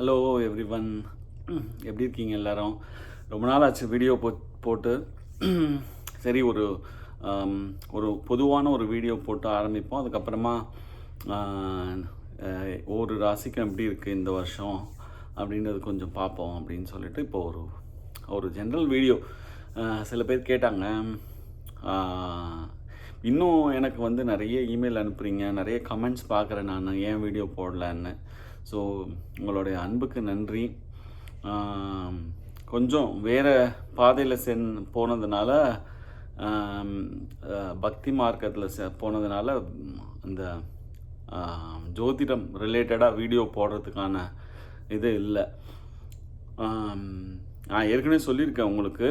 Hello every one எப்படி இருக்கீங்க எல்லாரும்? ரொம்ப நாள் ஆச்சு வீடியோ போ போட்டு. சரி ஒரு ஒரு பொதுவான ஒரு வீடியோ போட்டு ஆரம்பிப்போம். அதுக்கப்புறமா ஒரு ஒவ்வொரு ராசிக்கும் எப்படி இருக்குது இந்த வருஷம்? அப்படின்றது கொஞ்சம் பார்ப்போம் அப்படின்னு சொல்லிட்டு இப்போ ஒரு ஒரு ஜென்ரல் வீடியோ சில பேர் கேட்டாங்க. இன்னும் எனக்கு வந்து நிறைய இமெயில் அனுப்புகிறீங்க நிறைய கமெண்ட்ஸ் பார்க்குறேன் நான். ஏன் வீடியோ போடலன்னு. ஸோ உங்களுடைய அன்புக்கு நன்றி. கொஞ்சம் வேறு பாதையில் சென் போனதுனால பக்தி மார்க்கத்தில் செ போனதுனால அந்த ஜோதிடம் ரிலேட்டடாக வீடியோ போடுறதுக்கான இது இல்லை. நான் ஏற்கனவே சொல்லியிருக்கேன் உங்களுக்கு.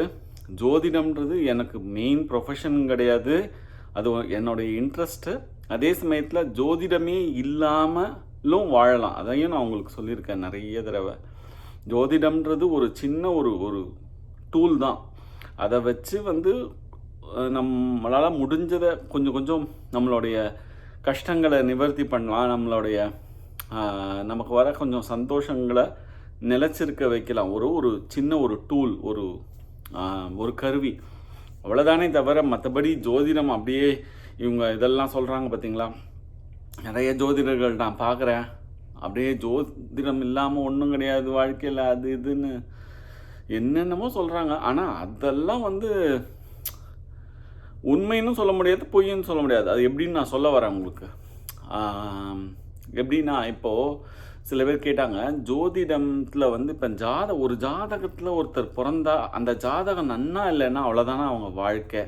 ஜோதிடம்ன்றது எனக்கு மெயின் ப்ரொஃபஷன் கிடையாது. அது என்னுடைய இன்ட்ரெஸ்ட்டு அதே சமயத்தில் ஜோதிடமே இல்லாமல் இல்லாமலும் வாழலாம். அதையும் நான் உங்களுக்கு சொல்லியிருக்கேன் நிறைய தடவை. ஜோதிடம்ன்றது ஒரு சின்ன ஒரு ஒரு டூல் தான். அதை வச்சு வந்து நம்மளால் முடிஞ்சதை கொஞ்சம் கொஞ்சம் நம்மளுடைய கஷ்டங்களை நிவர்த்தி பண்ணலாம். நம்மளுடைய நமக்கு வர கொஞ்சம் சந்தோஷங்களை நிலச்சிருக்க வைக்கலாம். ஒரு ஒரு சின்ன ஒரு டூல் ஒரு ஒரு கருவி. அவ்வளோதானே தவிர மற்றபடி ஜோதிடம் அப்படியே இவங்க இதெல்லாம் சொல்கிறாங்க பார்த்தீங்களா நிறைய ஜோதிடர்கள் நான் பார்க்குறேன். அப்படியே ஜோதிடம் இல்லாமல் ஒன்றும் கிடையாது வாழ்க்கையில் அது இதுன்னு. என்னென்னமோ சொல்கிறாங்க ஆனால் அதெல்லாம் வந்து உண்மைன்னு சொல்ல முடியாது பொய்ன்னு சொல்ல முடியாது. அது எப்படின்னு நான் சொல்ல வரேன் உங்களுக்கு. எப்படின்னா இப்போது சில பேர் கேட்டாங்க ஜோதிடத்தில் வந்து இப்போ ஜாத ஒரு ஜாதகத்தில் ஒருத்தர் பிறந்தா அந்த ஜாதகம் நன்னா இல்லைன்னா அவ்வளோதானே அவங்க வாழ்க்கை?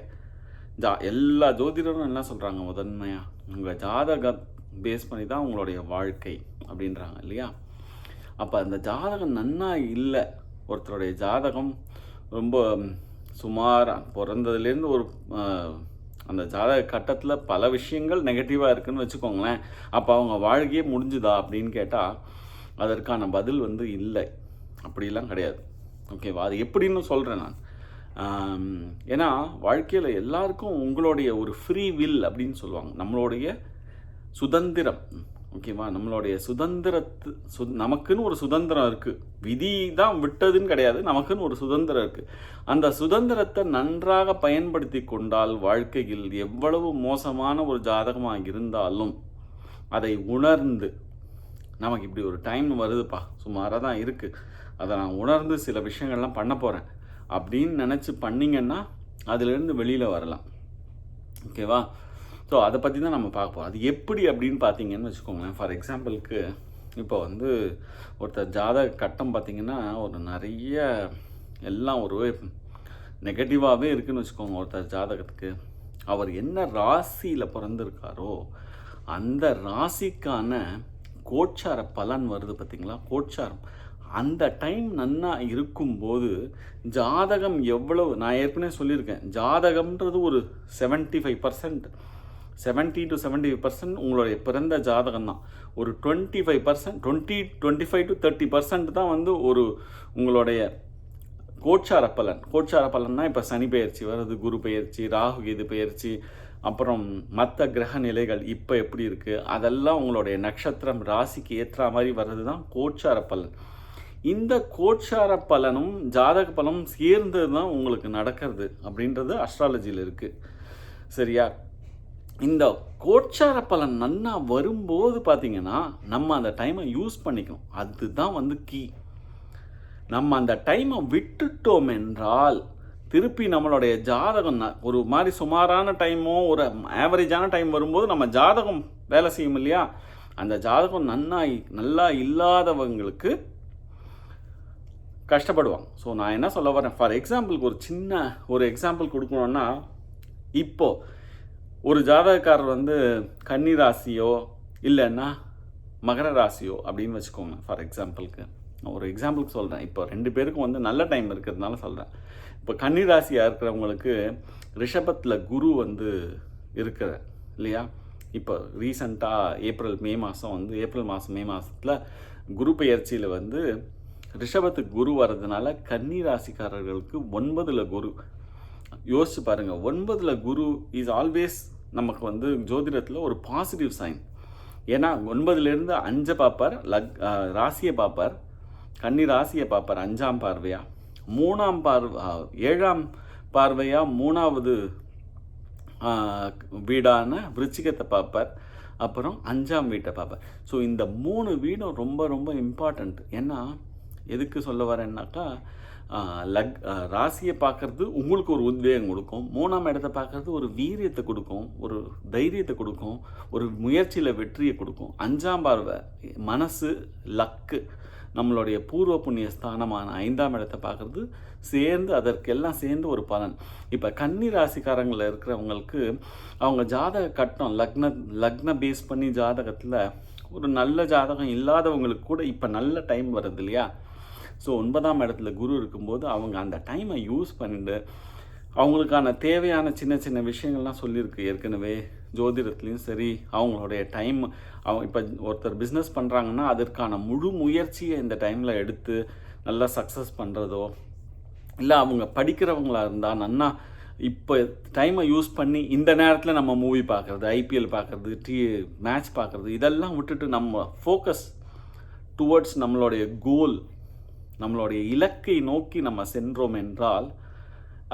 ஜா எல்லா ஜோதிடரும் என்ன சொல்கிறாங்க முதன்மையாக உங்கள் ஜாதகம் பேஸ் பண்ணி தான் உங்களுடைய வாழ்க்கை அப்படின்றாங்க இல்லையா? அப்போ அந்த ஜாதகம் நன்னா இல்லை? ஒருத்தருடைய ஜாதகம் ரொம்ப சுமார் பிறந்ததுலேருந்து ஒரு அந்த ஜாதக கட்டத்தில் பல விஷயங்கள் நெகட்டிவாக இருக்குதுன்னு வச்சுக்கோங்களேன். அப்போ அவங்க வாழ்க்கையே முடிஞ்சுதா அப்படின்னு கேட்டால் அதற்கான பதில் வந்து இல்லை. அப்படிலாம் கிடையாது. ஓகேவா அது எப்படின்னு சொல்கிறேன் நான். ஏன்னா வாழ்க்கையில் எல்லாருக்கும் உங்களுடைய ஒரு ஃப்ரீ வில் அப்படின்னு சொல்லுவாங்க. நம்மளுடைய சுதந்திரம். ஓகேவா? நம்மளுடைய சுதந்திரத்து சு நமக்குன்னு ஒரு சுதந்திரம் இருக்குது விதி தான் விட்டதுன்னு கிடையாது. நமக்குன்னு ஒரு சுதந்திரம் இருக்குது அந்த சுதந்திரத்தை நன்றாக பயன்படுத்தி கொண்டால் வாழ்க்கையில் எவ்வளவு மோசமான ஒரு ஜாதகமாக இருந்தாலும் அதை உணர்ந்து நமக்கு இப்படி ஒரு டைம் வருதுப்பா. சுமாராக தான் இருக்குது அதை நான் உணர்ந்து சில விஷயங்கள்லாம் பண்ண போகிறேன் அப்படின்னு நினச்சி பண்ணிங்கன்னா அதிலிருந்து வெளியில் வரலாம். ஓகேவா? ஸோ அதை பற்றி தான் நம்ம பார்ப்போம் அது எப்படி அப்படின்னு பார்த்தீங்கன்னு வச்சுக்கோங்களேன். ஃபார் எக்ஸாம்பிளுக்கு இப்போ வந்து ஒருத்தர் ஜாதக கட்டம் பார்த்திங்கன்னா ஒரு நிறைய எல்லாம் ஒரு நெகட்டிவாகவே இருக்குதுன்னு வச்சுக்கோங்க ஒருத்தர் ஜாதகத்துக்கு. அவர் என்ன ராசியில் பிறந்திருக்காரோ அந்த ராசிக்கான கோட்சார பலன் வருது பார்த்திங்களா? கோட்சாரம் அந்த டைம் நன்னா இருக்கும்போது ஜாதகம் எவ்வளவு நான் ஏற்கனவே சொல்லியிருக்கேன். ஜாதகம்ன்றது ஒரு seventy five percent seventy to seventy five percent உங்களுடைய பிறந்த ஜாதகம் தான் ஒரு twenty five percent twenty twenty five to thirty percent தான் வந்து ஒரு உங்களுடைய கோட்சார பலன். கோச்சார பலன்னா இப்போ சனி பெயர்ச்சி வருது குரு பெயர்ச்சி ராகு கேது பெயர்ச்சி அப்புறம் மற்ற கிரக நிலைகள் இப்போ எப்படி இருக்குது அதெல்லாம் உங்களுடைய நட்சத்திரம் ராசிக்கு ஏற்ற மாதிரி வர்றது தான் கோச்சார பலன். இந்த கோச்சார பலனும் ஜாதக பலனும் சேர்ந்தது தான் உங்களுக்கு நடக்கிறது அப்படின்றது அஸ்ட்ராலஜியில் இருக்குது சரியா? இந்த கோச்சார பலன் நன்னா வரும்போது பார்த்தீங்கன்னா நம்ம அந்த டைமை யூஸ் பண்ணிக்கணும். அதுதான் வந்து கீ நம்ம அந்த டைமை விட்டுட்டோம் என்றால் திருப்பி நம்மளுடைய ஜாதகம் ந- ஒரு மாதிரி சுமாரான டைமோ ஒரு ஆவரேஜான டைம் வரும்போது நம்ம ஜாதகம் வேலை செய்யும் இல்லையா? அந்த ஜாதகம் நன்னா நல்லா இல்லாதவங்களுக்கு கஷ்டப்படுவாங்க. ஸோ நான் என்ன சொல்ல வரேன்? ஃபார் எக்ஸாம்பிளுக்கு ஒரு சின்ன ஒரு எக்ஸாம்பிள் கொடுக்கணுன்னா இப்போது ஒரு ஜாதகக்காரர் வந்து கன்னி ராசியோ இல்லைன்னா மகர ராசியோ அப்படின்னு வச்சுக்கோங்க ஃபார் எக்ஸாம்பிளுக்கு நான் ஒரு எக்ஸாம்பிளுக்கு சொல்கிறேன் இப்போ ரெண்டு பேருக்கும் வந்து நல்ல டைம் இருக்கிறதுனால சொல்கிறேன் இப்போ கன்னி ராசியாக இருக்கிறவங்களுக்கு ரிஷபத்தில் குரு வந்து இருக்கிற இல்லையா? இப்போ ரீசண்டாக ஏப்ரல் மே மாதம் வந்து ஏப்ரல் மாதம் மே மாதத்தில் குரு பயிற்சியில் வந்து ரிஷபத்துக்கு குரு வர்றதுனால கன்னி ராசிக்காரர்களுக்கு ஒன்பதில் குரு யோசிச்சு பாருங்கள் ஒன்பதில் குரு இஸ் ஆல்வேஸ் நமக்கு வந்து ஜோதிடத்தில் ஒரு பாசிட்டிவ் சைன் ஏன்னா ஒன்பதுலேருந்து அஞ்சை பார்ப்பார் லக் ராசியை பார்ப்பார் கன்னி ராசியை பார்ப்பார் அஞ்சாம் பார்வையாக மூணாம் பார்வை ஏழாம் பார்வையாக மூணாவது வீடான விருச்சிகத்தை பார்ப்பார் அப்புறம் அஞ்சாம் வீட்டை பார்ப்பார். ஸோ இந்த மூணு வீடும் ரொம்ப ரொம்ப இம்பார்ட்டண்ட் ஏன்னா எதுக்கு சொல்ல வரேன்னாக்கா லக் ராசியை பார்க்குறது உங்களுக்கு ஒரு உத்வேகம் கொடுக்கும். மூணாம் இடத்தை பார்க்குறது ஒரு வீரியத்தை கொடுக்கும் ஒரு தைரியத்தை கொடுக்கும் ஒரு முயற்சியில் வெற்றியை கொடுக்கும். அஞ்சாம் பார்வை மனசு லக்கு நம்மளுடைய பூர்வ புண்ணிய ஸ்தானமான ஐந்தாம் இடத்தை பார்க்குறது சேர்ந்து அதற்கெல்லாம் சேர்ந்து ஒரு பலன். இப்போ கன்னி ராசிக்காரங்களில் இருக்கிறவங்களுக்கு அவங்க ஜாதக கட்டம் லக்ன லக்ன பேஸ் பண்ணி ஜாதகத்தில் ஒரு நல்ல ஜாதகம் இல்லாதவங்களுக்கு கூட இப்போ நல்ல டைம் வருது இல்லையா? ஸோ ஒன்பதாம் இடத்துல குரு இருக்கும்போது அவங்க அந்த டைமை யூஸ் பண்ணிட்டு அவங்களுக்கான தேவையான சின்ன சின்ன விஷயங்கள்லாம் சொல்லியிருக்கு. ஏற்கனவே ஜோதிடத்துலேயும் சரி அவங்களுடைய டைம் அவங்க இப்போ ஒருத்தர் பிஸ்னஸ் பண்ணுறாங்கன்னா அதற்கான முழு முயற்சியை இந்த டைமில் எடுத்து நல்லா சக்ஸஸ் பண்ணுறதோ இல்லை அவங்க படிக்கிறவங்களா இருந்தால் நன்னா இப்போ டைமை யூஸ் பண்ணி இந்த நேரத்தில் நம்ம மூவி பார்க்குறது ஐபிஎல் பார்க்குறது டி மேட்ச் பார்க்குறது இதெல்லாம் விட்டுட்டு நம்ம ஃபோக்கஸ் டுவர்ட்ஸ் நம்மளுடைய கோல் நம்மளுடைய இலக்கை நோக்கி நம்ம சென்றோம் என்றால்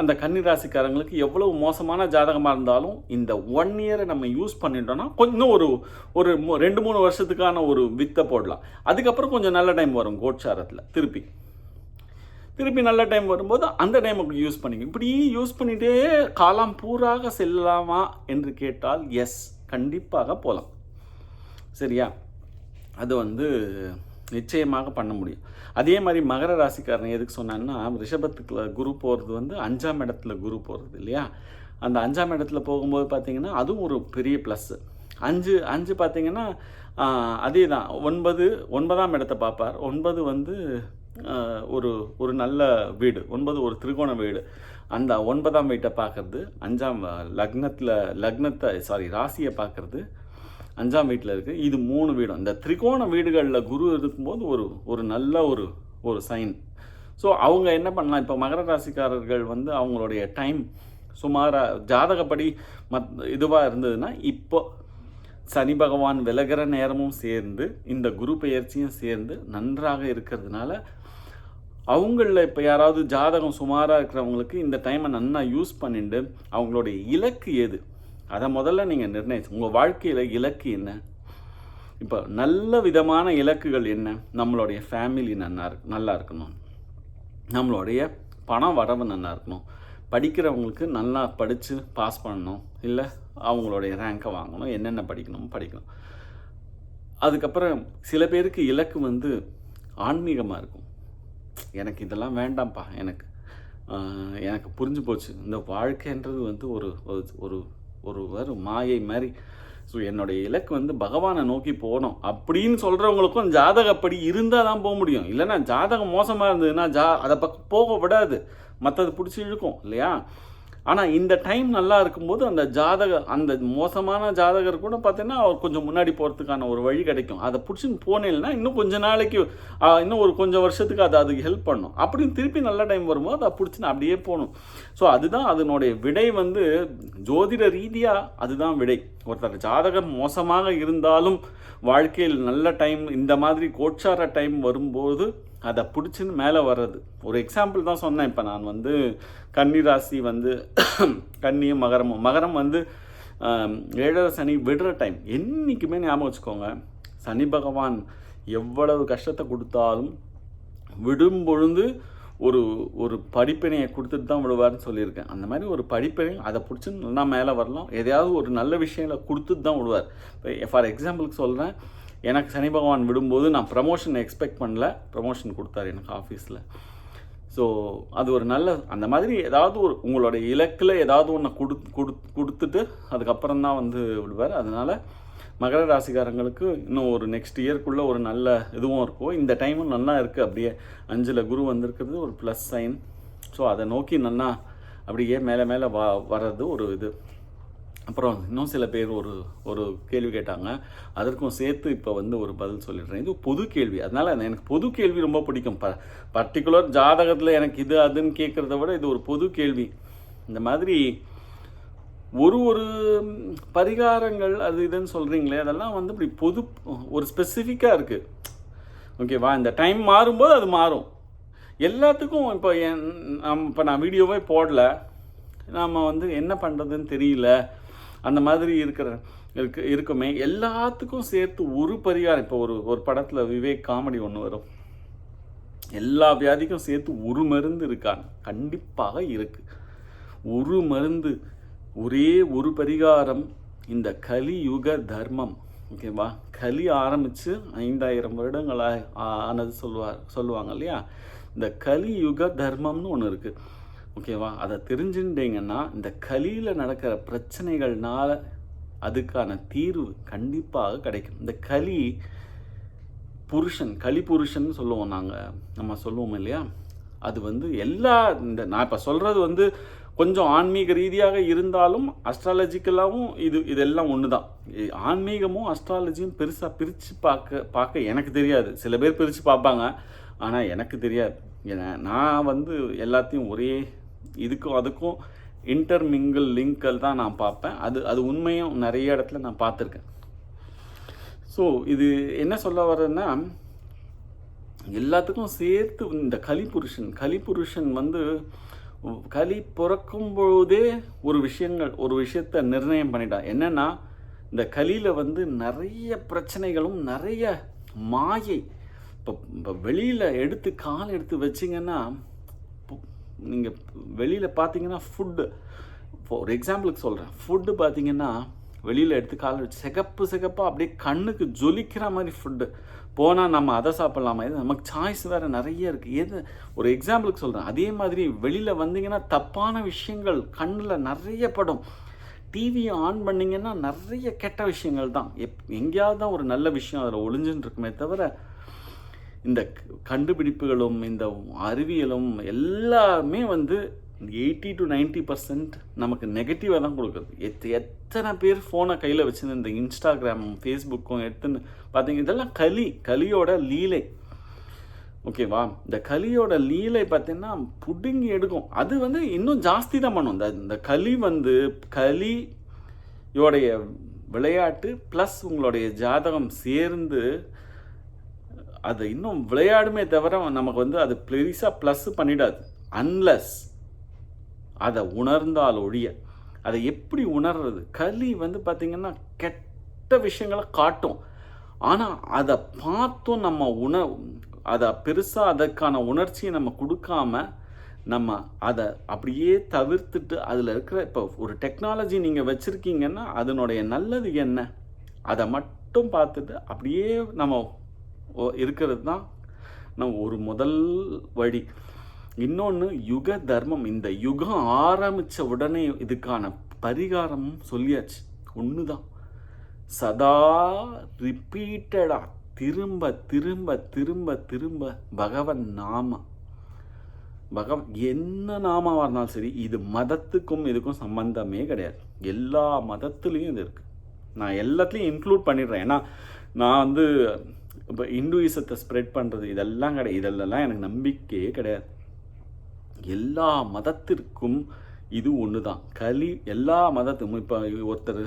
அந்த கன்னிராசிக்காரங்களுக்கு எவ்வளவு மோசமான ஜாதகமாக இருந்தாலும் இந்த ஒன் இயரை நம்ம யூஸ் பண்ணிட்டோம்னா கொஞ்சம் ஒரு ஒரு ரெண்டு மூணு வருஷத்துக்கான ஒரு வித்தை போடலாம். அதுக்கப்புறம் கொஞ்சம் நல்ல டைம் வரும் கோட்சாரத்தில் திருப்பி. திருப்பி நல்ல டைம் வரும்போது அந்த டைமுக்கு யூஸ் பண்ணிக்க இப்படி யூஸ் பண்ணிகிட்டே காலம் பூராக செல்லலாமா என்று கேட்டால் எஸ் கண்டிப்பாக போகலாம். சரியா? அது வந்து நிச்சயமாக பண்ண முடியும். அதே மாதிரி மகர ராசிக்காரன் எதுக்கு சொன்னான்னா ரிஷபத்துக்குள்ள குரு போகிறது வந்து அஞ்சாம் இடத்துல குரு போகிறது இல்லையா? அந்த அஞ்சாம் இடத்துல போகும்போது பார்த்திங்கன்னா அதுவும் ஒரு பெரிய ப்ளஸ்ஸு அஞ்சு அஞ்சு பார்த்திங்கன்னா அதே தான் ஒன்பது ஒன்பதாம் இடத்தை பார்ப்பார். ஒன்பது வந்து ஒரு ஒரு நல்ல வீடு. ஒன்பது ஒரு திருகோண வீடு. அந்த ஒன்பதாம் வீட்டை பார்க்கறது அஞ்சாம் லக்னத்தில் லக்னத்தை சாரி ராசியை பார்க்குறது அஞ்சாம் வீட்டில் இருக்குது இது மூணு வீடும் இந்த திரிகோண வீடுகளில் குரு இருக்கும்போது ஒரு ஒரு நல்ல ஒரு ஒரு சைன் ஸோ அவங்க என்ன பண்ணலாம்? இப்போ மகர ராசிக்காரர்கள் வந்து அவங்களுடைய டைம் சுமாராக ஜாதகப்படி மத் இதுவாக இருந்ததுன்னா இப்போ சனி பகவான் விலகிற நேரமும் சேர்ந்து இந்த குரு பெயர்ச்சியும் சேர்ந்து நன்றாக இருக்கிறதுனால அவங்களில் இப்போ யாராவது ஜாதகம் சுமாராக இருக்கிறவங்களுக்கு இந்த டைமை நன்னா யூஸ் பண்ணிட்டு அவங்களுடைய இலக்கு எது? அதை முதல்ல நீங்கள் நிர்ணயிச்சு உங்கள் வாழ்க்கையில் இலக்கு என்ன? இப்போ நல்ல விதமான இலக்குகள் என்ன? நம்மளுடைய ஃபேமிலி நல்லா இருக் நல்லா இருக்கணும். நம்மளுடைய பணம் வரவு நல்லா இருக்கணும். படிக்கிறவங்களுக்கு நல்லா படித்து பாஸ் பண்ணணும். இல்லை அவங்களுடைய ரேங்கை வாங்கணும். என்னென்ன படிக்கணும் படிக்கணும். அதுக்கப்புறம் சில பேருக்கு இலக்கு வந்து ஆன்மீகமாக இருக்கும். எனக்கு இதெல்லாம் வேண்டாம்ப்பா எனக்கு எனக்கு புரிஞ்சு போச்சு. இந்த வாழ்க்கைன்றது வந்து ஒரு ஒரு- ஒருவர் மாயை மாதிரி ஸோ என்னுடைய இலக்கு வந்து பகவானை நோக்கி போகணும். அப்படின்னு சொல்கிறவங்களுக்கும் ஜாதகப்படி இருந்தால் தான் போக முடியும். இல்லைன்னா ஜாதகம் மோசமாக இருந்ததுன்னா ஜா அதை பக்கம் போக விடாது. மற்றது பிடிச்சி இழுக்கும் இல்லையா? ஆனால் இந்த டைம் நல்லா இருக்கும்போது அந்த ஜாதக அந்த மோசமான ஜாதகர் கூட பார்த்தீங்கன்னா அவர் கொஞ்சம் முன்னாடி போகிறதுக்கான ஒரு வழி கிடைக்கும். அதை பிடிச்சின்னு போனேன்னா இன்னும் கொஞ்ச நாளைக்கு இன்னும் ஒரு கொஞ்சம் வருஷத்துக்கு அது அதுக்கு ஹெல்ப் பண்ணும். அப்படின்னு திருப்பி நல்ல டைம் வரும்போது அதை பிடிச்சின்னு அப்படியே போகணும். ஸோ அதுதான் அதனுடைய விடை வந்து ஜோதிட ரீதியாக அதுதான் விடை. ஒருத்தர் ஜாதகம் மோசமாக இருந்தாலும் வாழ்க்கையில் நல்ல டைம் இந்த மாதிரி கோட்சார டைம் வரும்போது அதை பிடிச்சின்னு மேலே வர்றது. ஒரு எக்ஸாம்பிள் தான் சொன்னேன். இப்போ நான் வந்து கன்னி ராசி வந்து கன்னியும் மகரமும். மகரம் வந்து ஏழரை சனி விடுற டைம் என்றைக்குமே ஞாபகம் வச்சுக்கோங்க. சனி பகவான் எவ்வளவு கஷ்டத்தை கொடுத்தாலும் விடும் பொழுது ஒரு ஒரு படிப்பினையை கொடுத்துட்டு தான் விடுவார்னு சொல்லியிருக்கேன். அந்த மாதிரி ஒரு படிப்பினை அதை பிடிச்சி நல்லா மேலே வரலாம். எதையாவது ஒரு நல்ல விஷயங்களை கொடுத்துட்டு தான் விடுவார். இப்போ ஃபார் எக்ஸாம்பிளுக்கு சொல்கிறேன் எனக்கு சனி பகவான் விடும்போது நான் ப்ரமோஷன் எக்ஸ்பெக்ட் பண்ணல. ப்ரமோஷன் கொடுத்தாரு எனக்கு ஆஃபீஸில் ஸோ அது ஒரு நல்ல அந்த மாதிரி ஏதாவது ஒரு உங்களுடைய இலக்கில் ஏதாவது ஒன்று கொடு கொடு கொடுத்துட்டு அதுக்கப்புறம் தான் வந்து விடுவார். அதனால் மகர ராசிக்காரங்களுக்கு இன்னும் ஒரு நெக்ஸ்ட் இயர்க்குள்ளே ஒரு நல்ல இதுவும் இருக்கும். இந்த டைமும் நல்லா இருக்குது அப்படியே அஞ்சில் குரு வந்திருக்கிறது ஒரு ப்ளஸ் சைன் ஸோ அதை நோக்கி நல்லா அப்படியே மேலே மேலே வ வர்றது ஒரு இது. அப்புறம் இன்னும் சில பேர் ஒரு ஒரு கேள்வி கேட்டாங்க. அதற்கும் சேர்த்து இப்போ வந்து ஒரு பதில் சொல்லிடுறேன். இது பொது கேள்வி. அதனால் எனக்கு பொது கேள்வி ரொம்ப பிடிக்கும். ப பர்டிகுலர் ஜாதகத்தில் எனக்கு இது அதுன்னு கேட்குறத விட இது ஒரு பொது கேள்வி. இந்த மாதிரி ஒரு ஒரு பரிகாரங்கள் அது இதுன்னு சொல்கிறீங்களே அதெல்லாம் வந்து இப்படி பொது ஒரு ஸ்பெசிஃபிக்காக இருக்குது ஓகேவா இந்த டைம் மாறும்போது அது மாறும். எல்லாத்துக்கும் இப்போ என் நம் இப்போ நான் வீடியோவே போடல. நாம் வந்து என்ன பண்ணுறதுன்னு தெரியல. அந்த மாதிரி இருக்கிற இருக்கு இருக்குமே. எல்லாத்துக்கும் சேர்த்து ஒரு பரிகாரம். இப்போ ஒரு ஒரு படத்தில் விவேக் காமெடி ஒன்று வரும். எல்லா வியாதிக்கும் சேர்த்து ஒரு மருந்து இருக்கான் கண்டிப்பாக இருக்கு. ஒரு மருந்து ஒரே ஒரு பரிகாரம். இந்த கலியுக தர்மம். ஓகேவா கலி ஆரம்பித்து ஐந்தாயிரம் வருடங்களாக ஆனது சொல்லுவார் சொல்லுவாங்க இல்லையா? இந்த கலியுக தர்மம்னு ஒன்று இருக்குது ஓகேவா? அதை தெரிஞ்சுட்டீங்கன்னா இந்த கலியில் நடக்கிற பிரச்சனைகள்னால் அதுக்கான தீர்வு கண்டிப்பாக கிடைக்கும். இந்த களி புருஷன் களி புருஷன் சொல்லுவோம் நாங்கள் நம்ம சொல்லுவோம் இல்லையா? அது வந்து எல்லா இந்த நான் இப்போ சொல்கிறது வந்து கொஞ்சம் ஆன்மீக ரீதியாக இருந்தாலும் அஸ்ட்ராலஜிக்கலாகவும் இது இதெல்லாம் ஒன்று தான் ஆன்மீகமும் அஸ்ட்ராலஜியும் பெருசாக பிரித்து பார்க்க பார்க்க எனக்கு தெரியாது. சில பேர் பிரித்து பார்ப்பாங்க. ஆனால் எனக்கு தெரியாது. ஏன்னா நான் வந்து எல்லாத்தையும் ஒரே இதுக்கும் அதுக்கும் இன்டர்மிங்கிள் லிங்கல் தான் நான் பார்ப்பேன். அது அது உண்மையும் நிறைய இடத்துல நான் பார்த்துருக்கேன். ஸோ இது என்ன சொல்ல வர்றேன்னா எல்லாத்துக்கும் சேர்த்து இந்த கலிபுருஷன் கலிபுருஷன் வந்து கலி பிறக்கும் பொழுதே ஒரு விஷயங்கள் ஒரு விஷயத்த நிர்ணயம் பண்ணிட்டான் என்னன்னா இந்த கலியில் வந்து நிறைய பிரச்சனைகளும் நிறைய மாயை. இப்போ இப்போ வெளியில் எடுத்து கால் எடுத்து வச்சிங்கன்னா நீங்கள் வெளியில் பார்த்தீங்கன்னா ஃபுட்டு ஒரு எக்ஸாம்பிளுக்கு சொல்கிறேன் ஃபுட்டு பார்த்தீங்கன்னா வெளியில் எடுத்து கால் வச்சு சிகப்பு சிகப்பாக அப்படியே கண்ணுக்கு ஜொலிக்கிற மாதிரி ஃபுட்டு போனால் நம்ம அதை சாப்பிட்லாமா? இது நமக்கு சாய்ஸ் வேறு நிறைய இருக்குது எது? ஒரு எக்ஸாம்பிளுக்கு சொல்கிறேன் அதே மாதிரி வெளியில் வந்தீங்கன்னா தப்பான விஷயங்கள் கண்ணில் நிறைய படம். டிவியை ஆன் பண்ணிங்கன்னா நிறைய கெட்ட விஷயங்கள் தான். எப் எங்கேயாவது தான் ஒரு நல்ல விஷயம் அதில் ஒளிஞ்சுன்னு இருக்குமே தவிர இந்த கண்டுபிடிப்புகளும் இந்த அறிவியலும் எல்லாமே வந்து எயிட்டி டு நைன்ட்டி பர்சன்ட் நமக்கு நெகட்டிவாக தான் கொடுக்குறது எத் எத்தனை பேர் ஃபோனை கையில் வச்சுன்னு இந்த இன்ஸ்டாகிராமும் ஃபேஸ்புக்கும் எடுத்துன்னு பார்த்தீங்க இதெல்லாம் கலி கலியோட லீலை. ஓகேவா இந்த கலியோட லீலை பார்த்தீங்கன்னா புடுங்கி எடுக்கும். அது வந்து இன்னும் ஜாஸ்தி தான் பண்ணும். இந்த இந்த களி வந்து கலியோடைய விளையாட்டு ப்ளஸ் உங்களுடைய ஜாதகம் சேர்ந்து அது இன்னும் விளையாடுமே தவிர நமக்கு வந்து அது பெருசாக ப்ளஸ் பண்ணிடாது. அன்லஸ் அதை உணர்ந்தால் ஒழிய. அதை எப்படி உணர்றது? களி வந்து பார்த்திங்கன்னா கெட்ட விஷயங்களை காட்டும். ஆனால் அதை பார்த்தும் நம்ம உண அதை பெருசாக அதற்கான உணர்ச்சியை நம்ம கொடுக்காம நம்ம அதை அப்படியே தவிர்த்துட்டு அதில் இருக்கிற இப்போ ஒரு டெக்னாலஜி நீங்கள் வச்சுருக்கீங்கன்னா அதனுடைய நல்லது என்ன? அதை மட்டும் பார்த்துட்டு அப்படியே நம்ம இருக்கிறது தான் நம்ம ஒரு முதல் வழி. இன்னொன்று யுக தர்மம். இந்த யுகம் ஆரம்பித்த உடனே இதுக்கான பரிகாரமும் சொல்லியாச்சு. ஒன்று தான் சதா ரிப்பீட்டடாக திரும்ப திரும்ப திரும்ப திரும்ப பகவன் நாம பகவன் என்ன நாமாவாக இருந்தாலும் சரி இது மதத்துக்கும் இதுக்கும் சம்பந்தமே கிடையாது. எல்லா மதத்துலேயும் இது இருக்குது நான் எல்லாத்துலேயும் இன்க்ளூட் பண்ணிடுறேன். ஏன்னா நான் வந்து இப்போ இந்துயிசத்தை ஸ்ப்ரெட் பண்ணுறது இதெல்லாம் கிடையாது. இதெல்லாம் எனக்கு நம்பிக்கையே கிடையாது. எல்லா மதத்திற்கும் இது ஒன்று தான் கலி எல்லா மதத்துக்கும் இப்போ ஒருத்தர்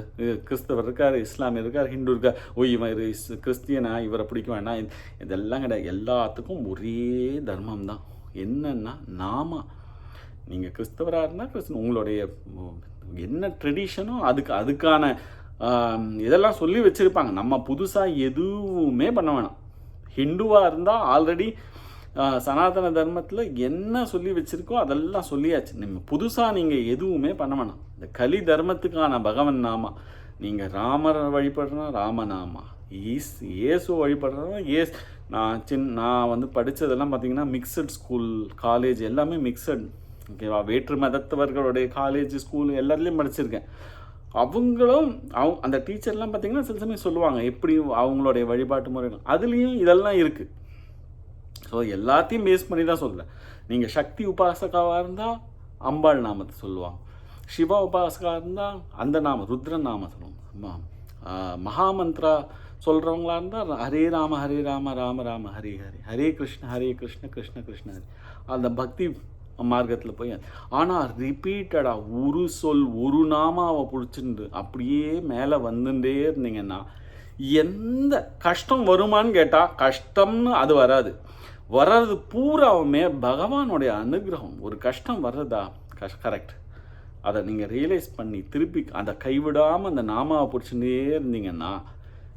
கிறிஸ்தவர் இருக்கார் இஸ்லாமியர் இருக்கார் ஹிந்து இருக்கார் ஓ இவர் இஸ் கிறிஸ்டியனா இவரை பிடிக்க வேண்டாம் இதெல்லாம் கிடையாது. எல்லாத்துக்கும் ஒரே தர்மம் தான் என்னன்னா நாம நீங்கள் கிறிஸ்தவராக இருந்தால் கிறிஸ்தன் உங்களுடைய என்ன ட்ரெடிஷனோ அதுக்கு அதுக்கான இதெல்லாம் சொல்லி வச்சுருப்பாங்க. நம்ம புதுசாக எதுவுமே பண்ண வேணாம். ஹிந்துவாக இருந்தால் ஆல்ரெடி சனாதன தர்மத்தில் என்ன சொல்லி வச்சுருக்கோ அதெல்லாம் சொல்லியாச்சு. நம்ம புதுசாக நீங்கள் எதுவுமே பண்ண வேணாம். இந்த கலி தர்மத்துக்கான பகவன் நாமா. நீங்கள் ராமரை வழிபடுறா ராமநாமா. ஈஸ் இயேசு வழிபடுறோம் ஏஸ் நான் சின் நான் வந்து படித்ததெல்லாம் பார்த்தீங்கன்னா மிக்சட் ஸ்கூல் காலேஜ் எல்லாமே மிக்சட் ஓகேவா? வேற்று மதத்தவர்களுடைய காலேஜ் ஸ்கூல் எல்லாத்துலேயும் படிச்சிருக்கேன். அவங்களும் அவங்க அந்த டீச்சர்லாம் பார்த்திங்கன்னா சில சமயம் சொல்லுவாங்க எப்படி அவங்களுடைய வழிபாட்டு முறைகள். அதுலேயும் இதெல்லாம் இருக்குது ஸோ எல்லாத்தையும் பேஸ் பண்ணி தான் சொல்கிறேன் நீங்கள் சக்தி உபாசகாவாக இருந்தால் அம்பாள் நாமத்தை சொல்லுவாங்க. சிவா உபாசகா இருந்தால் அந்த நாம ருத்ரன் நாம சொல்லுவாங்க மகாமந்த்ரா சொல்கிறவங்களா இருந்தால் ஹரே ராம ஹரே ராம ராம ராம ஹரே ஹரே. ஹரே கிருஷ்ண ஹரே கிருஷ்ண கிருஷ்ண கிருஷ்ண ஹரே. அந்த பக்தி மார்க்கத்தில் போய் ஆனால் ரிப்பீட்டடாக ஒரு சொல் ஒரு நாமாவை பிடிச்சிருந்து அப்படியே மேலே வந்துட்டே இருந்தீங்கன்னா எந்த கஷ்டம் வருமான்னு கேட்டால் கஷ்டம்னு அது வராது. வர்றது பூராவுமே பகவானுடைய அனுகிரகம். ஒரு கஷ்டம் வர்றதா? கஷ் கரெக்ட் அதை நீங்கள் ரியலைஸ் பண்ணி திருப்பி அதை கைவிடாமல் அந்த நாமாவை பிடிச்சுட்டே இருந்தீங்கன்னா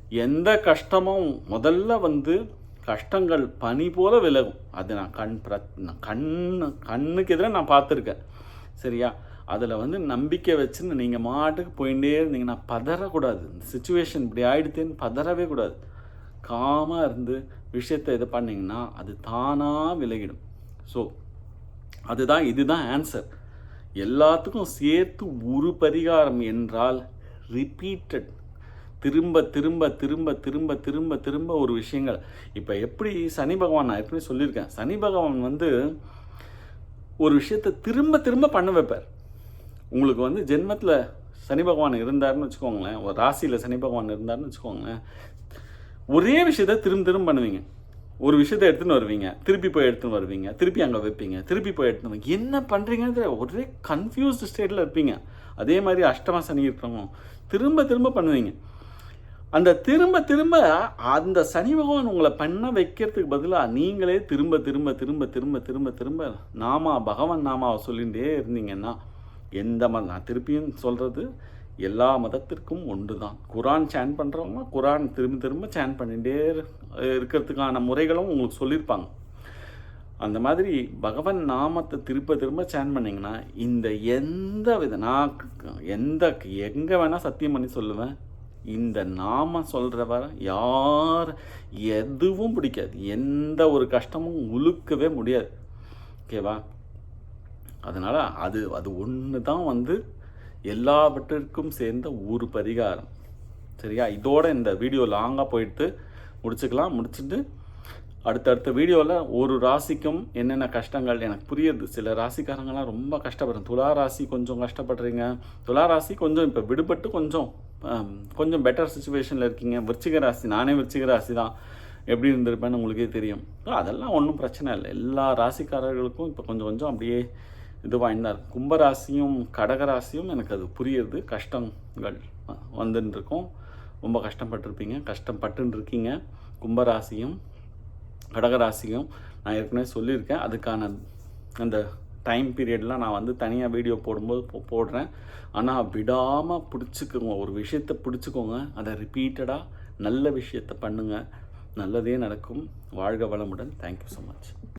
எந்த கஷ்டமும் முதல்ல வந்து கஷ்டங்கள் பனி போல விலகும். அது நான் கண் பிர நான் கண்ணுக்கு எதிராக நான் பார்த்துருக்கேன். சரியா? அதில் வந்து நம்பிக்கை வச்சுன்னு நீங்கள் மாட்டுக்கு போயிட்டே இருந்தீங்கன்னா பதறக்கூடாது. இந்த சுச்சுவேஷன் இப்படி ஆயிடுத்தேன்னு பதறவே கூடாது. காமாக இருந்து விஷயத்தை இது பண்ணிங்கன்னா அது தானாக விலகிடும். ஸோ அதுதான் இதுதான் ஆன்சர் எல்லாத்துக்கும் சேர்த்து ஒரு பரிகாரம் என்றால் ரிப்பீட்டட் திரும்ப திரும்ப திரும்ப திரும்ப திரும்ப திரும்ப ஒரு விஷயங்கள். இப்போ எப்படி சனி பகவான் நான் ஏற்கனவே சொல்லியிருக்கேன். சனி பகவான் வந்து ஒரு விஷயத்தை திரும்ப திரும்ப பண்ண வைப்பார். உங்களுக்கு வந்து ஜென்மத்தில் சனி பகவான் இருந்தாருன்னு வச்சுக்கோங்களேன் ஒரு ராசியில் சனி பகவான் இருந்தாருன்னு வச்சுக்கோங்களேன் ஒரே விஷயத்த திரும்ப திரும்ப பண்ணுவீங்க. ஒரு விஷயத்தை எடுத்துன்னு வருவீங்க. திருப்பி போய் எடுத்துன்னு வருவீங்க. திருப்பி அங்கே வைப்பீங்க. திருப்பி போய் எடுத்துன்னு என்ன பண்ணுறீங்கன்னு தெரியாது ஒரே கன்ஃபியூஸ்டு ஸ்டேட்டில் இருப்பீங்க. அதே மாதிரி அஷ்டமா சனி இருக்கிறவங்க திரும்ப திரும்ப பண்ணுவீங்க. அந்த திரும்ப திரும்ப அந்த சனி பகவான் உங்களை பண்ண வைக்கிறதுக்கு பதிலாக நீங்களே திரும்ப திரும்ப திரும்ப திரும்ப திரும்ப திரும்ப நாமா பகவான் நாமாவை சொல்லிகிட்டே இருந்தீங்கன்னா எந்த மத நான் திருப்பியும் சொல்கிறது எல்லா மதத்திற்கும் ஒன்று தான் குரான் சேன் பண்ணுறவங்க குரான் திரும்ப திரும்ப சேன் பண்ணிகிட்டே இருக்கிறதுக்கான முறைகளும் உங்களுக்கு சொல்லியிருப்பாங்க. அந்த மாதிரி பகவன் நாமத்தை திரும்ப திரும்ப சேன் பண்ணிங்கன்னா இந்த எந்த வித நான் எந்த எங்கே வேணால் சத்தியம் பண்ணி சொல்லுவேன். இந்த நாம சொல்கிறவர யார் எதுவும் பிடிக்காது. எந்த ஒரு கஷ்டமும் உழுக்கவே முடியாது. ஓகேவா அதனால் அது அது ஒன்று தான் வந்து எல்லாவற்றிற்கும் சேர்ந்த ஒரு பரிகாரம். சரியா? இதோட இந்த வீடியோ லாங்காக போயிட்டு முடிச்சுக்கலாம். முடிச்சுட்டு அடுத்தடுத்த வீடியோவில் ஒரு ராசிக்கும் என்னென்ன கஷ்டங்கள்? எனக்கு புரியுது. சில ராசிக்காரங்களாம் ரொம்ப கஷ்டப்படுறேன் துலா ராசி கொஞ்சம் கஷ்டப்படுறீங்க. துளா ராசி கொஞ்சம் இப்போ விடுபட்டு கொஞ்சம் கொஞ்சம் பெட்டர் சுச்சுவேஷனில் இருக்கீங்க. விருச்சிக ராசி நானே விருச்சிக ராசி தான். எப்படி இருந்திருப்பேன்னு உங்களுக்கே தெரியும். அதெல்லாம் ஒன்றும் பிரச்சனை இல்லை. எல்லா ராசிக்காரர்களுக்கும் இப்போ கொஞ்சம் கொஞ்சம் அப்படியே இது வாய்ந்தார் கும்பராசியும் கடகராசியும் எனக்கு அது புரியுது. கஷ்டங்கள் வந்துன்னு இருக்கும். ரொம்ப கஷ்டப்பட்டிருப்பீங்க. கஷ்டப்பட்டுன்னு இருக்கீங்க. கும்பராசியும் கடகராசியும் நான் ஏற்கனவே சொல்லியிருக்கேன். அதுக்கான அந்த டைம் பீரியட்லாம் நான் வந்து தனியாக வீடியோ போடும்போது போ போடுறேன். ஆனால் விடாமல் பிடிச்சிக்கோங்க. ஒரு விஷயத்தை பிடிச்சிக்கோங்க. அதை ரிப்பீட்டடாக நல்ல விஷயத்தை பண்ணுங்கள் நல்லதே நடக்கும். வாழ்க வளமுடன். Thank you so much